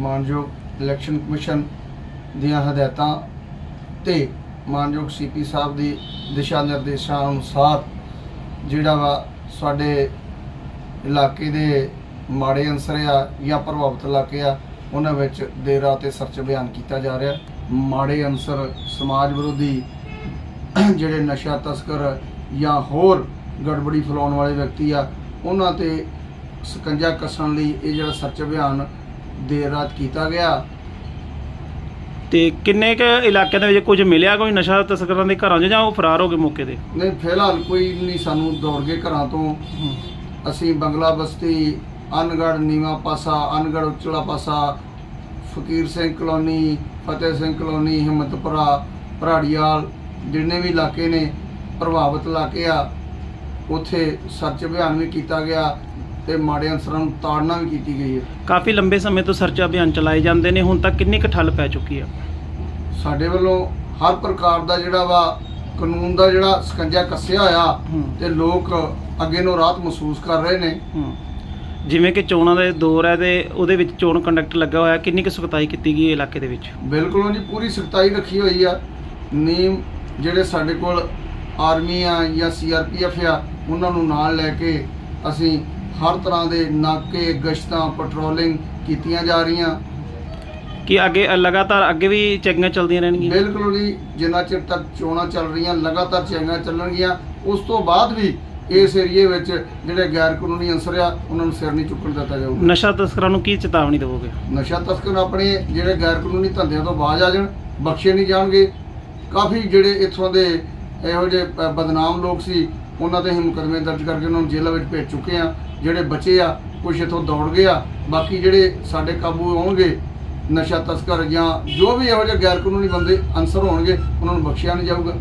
ਮਾਨਯੋਗ election commission ਦੀਆਂ ਹਦਾਇਤਾਂ ਤੇ ਮਾਨਯੋਗ ਸੀਪੀ ਸਾਹਿਬ ਦੀ ਦਿਸ਼ਾ ਨਿਰਦੇਸ਼ਾਂ ਅਨੁਸਾਰ ਜਿਹੜਾ ਵਾ ਸਾਡੇ ਇਲਾਕੇ ਦੇ ਮਾੜੇ ਅੰਸਰ ਆ ਜਾਂ ਪ੍ਰਭਾਵਿਤ ਇਲਾਕੇ ਆ, ਉਹਨਾਂ ਵਿੱਚ ਦੇਰ ਰਾਤ 'ਤੇ ਸਰਚ ਅਭਿਆਨ ਕੀਤਾ ਜਾ ਰਿਹਾ। ਮਾੜੇ ਅੰਸਰ ਸਮਾਜ ਵਿਰੋਧੀ ਜਿਹੜੇ ਨਸ਼ਾ ਤਸਕਰ ਜਾਂ ਹੋਰ ਗੜਬੜੀ ਫੈਲਾਉਣ ਵਾਲੇ ਵਿਅਕਤੀ ਆ, ਉਹਨਾਂ ਤੇ ਸਕੰਜਾ ਕੱਸਣ ਲਈ ਇਹ ਜਿਹੜਾ ਸਰਚ ਅਭਿਆਨ ਦੇਰ ਰਾਤ ਕੀਤਾ ਗਿਆ। ਤੇ ਕਿੰਨੇ ਕ ਇਲਾਕਿਆਂ ਦੇ ਵਿੱਚ ਕੁਝ ਮਿਲਿਆ ਕੋਈ ਨਸ਼ਾ ਤਸਕਰਾਂ ਦੇ ਘਰਾਂ 'ਚ ਜਾਂ ਉਹ ਫਰਾਰ ਹੋ ਗਏ ਮੌਕੇ ਤੇ? ਨਹੀਂ ਫਿਲਹਾਲ ਕੋਈ ਨਹੀਂ ਸਾਨੂੰ ਦੌੜ ਕੇ ਘਰਾਂ ਤੋਂ। ਅਸੀਂ ਬੰਗਲਾ ਬਸਤੀ ਅਨਗੜ ਨੀਵਾ ਪਾਸਾ ਅਨਗੜ ਉਚਲਾ ਪਾਸਾ ਫਕੀਰ ਸਿੰਘ ਕਲੋਨੀ ਫਤਿਹ ਸਿੰਘ ਕਲੋਨੀ ਹਿੰਮਤਪੁਰਾ ਭਰਾੜੀਵਾਲ ਜਿੰਨੇ ਵੀ ਇਲਾਕੇ ਨੇ ਪ੍ਰਭਾਵਿਤ ਇਲਾਕੇ ਆ ਉੱਥੇ ਸਰਚ ਅਭਿਆਨ ਵੀ ਕੀਤਾ ਗਿਆ। ਤੇ ਮਾੜੇ ਅਨਸਰਾਂ ਨੂੰ ਤਾੜਨਾ ਵੀ ਕੀਤੀ ਗਈ ਹੈ। ਕਾਫੀ ਲੰਬੇ ਸਮੇਂ ਤੋਂ ਸਰਚ ਅਭਿਆਨ ਚਲਾਏ ਜਾਂਦੇ ਨੇ ਹੁਣ ਤੱਕ ਕਿੰਨੀ ਕੁ ਠੱਲ ਪੈ ਚੁੱਕੀ ਆ? ਸਾਡੇ ਵੱਲੋਂ ਹਰ ਪ੍ਰਕਾਰ ਦਾ ਜਿਹੜਾ ਵਾ ਕਾਨੂੰਨ ਦਾ ਜਿਹੜਾ ਸਕੰਜਾ ਕੱਸਿਆ ਹੋਇਆ ਹੂੰ। ਤੇ ਲੋਕ ਅੱਗੇ ਨੂੰ ਰਾਹਤ ਮਹਿਸੂਸ ਕਰ ਰਹੇ ਨੇ। ਜਿਵੇਂ ਕਿ ਚੋਣਾਂ ਦੇ ਦੌਰ ਹੈ ਤੇ ਉਹਦੇ ਵਿੱਚ ਚੋਣ ਕੰਡਕਟ ਲੱਗਾ ਹੋਇਆ ਕਿੰਨੀ ਕੁ ਸਖਤਾਈ ਕੀਤੀ ਗਈ ਹੈ ਇਲਾਕੇ ਦੇ ਵਿੱਚ? ਬਿਲਕੁਲ ਜੀ ਪੂਰੀ ਸਖਤਾਈ ਰੱਖੀ ਹੋਈ ਆ। ਨੀਮ ਜਿਹੜੇ ਸਾਡੇ ਕੋਲ ਆਰਮੀ ਆ ਜਾਂ ਸੀਆਰਪੀਐਫ ਆ ਉਹਨਾਂ ਨੂੰ ਨਾਲ ਲੈ ਕੇ ਅਸੀਂ ਹਰ ਤਰ੍ਹਾਂ ਦੇ ਨਾਕੇ ਗਸ਼ਤਾਂ ਪੈਟਰੋਲਿੰਗ ਕੀਤੀਆਂ ਜਾ ਰਹੀਆਂ। ਕਿ ਅੱਗੇ ਲਗਾਤਾਰ ਅੱਗੇ ਵੀ ਚੈਕਿੰਗਾਂ ਚੱਲਦੀਆਂ ਰਹਿਣਗੀਆਂ? ਬਿਲਕੁਲ ਜੀ ਜਿੰਨਾ ਚਿਰ ਤੱਕ ਚੋਣਾਂ ਚੱਲ ਰਹੀਆਂ ਲਗਾਤਾਰ ਚੈਂਗਾਂ ਚੱਲਣਗੀਆਂ ਉਸ ਤੋਂ ਬਾਅਦ ਵੀ ਇਸ ਏਰੀਏ ਵਿੱਚ ਜਿਹੜੇ ਗੈਰ ਕਾਨੂੰਨੀ ਅੰਸਰ ਆ ਉਹਨਾਂ ਨੂੰ ਸਿਰ ਨਹੀਂ ਚੁੱਕਣ ਦਿੱਤਾ ਜਾਊਗਾ। ਨਸ਼ਾ ਤਸਕਰਾਂ ਨੂੰ ਕੀ ਚੇਤਾਵਨੀ ਦੇਵੋਗੇ? ਨਸ਼ਾ ਤਸਕਰ ਆਪਣੇ ਜਿਹੜੇ ਗੈਰ ਕਾਨੂੰਨੀ ਧੰਦਿਆਂ ਤੋਂ ਬਾਜ਼ ਆ ਜਾਣ ਬਖਸ਼ੇ ਨਹੀਂ ਜਾਣਗੇ। ਕਾਫੀ ਜਿਹੜੇ ਇੱਥੋਂ ਦੇ ਇਹੋ ਜਿਹੇ ਬਦਨਾਮ ਲੋਕ ਸੀ ਉਹਨਾਂ ਤੇ ਅਸੀਂ ਮੁਕੱਦਮੇ ਦਰਜ ਕਰਕੇ ਉਹਨਾਂ ਨੂੰ ਜੇਲ੍ਹਾਂ ਵਿੱਚ ਭੇਜ ਚੁੱਕੇ ਆ ਜਿਹੜੇ ਬਚੇ ਆ ਕੁਝ ਇੱਥੋਂ ਦੌੜ ਗਏ ਆ। ਬਾਕੀ ਜਿਹੜੇ ਸਾਡੇ ਕਾਬੂ ਆਉਣਗੇ ਨਸ਼ਾ ਤਸਕਰ ਜਾਂ ਜੋ ਵੀ ਇਹੋ ਜਿਹੇ ਗੈਰ ਕਾਨੂੰਨੀ ਬੰਦੇ ਅਨਸਰ ਹੋਣਗੇ, ਉਹਨਾਂ ਨੂੰ ਬਖਸ਼ਿਆ ਨਹੀਂ ਜਾਊਗਾ।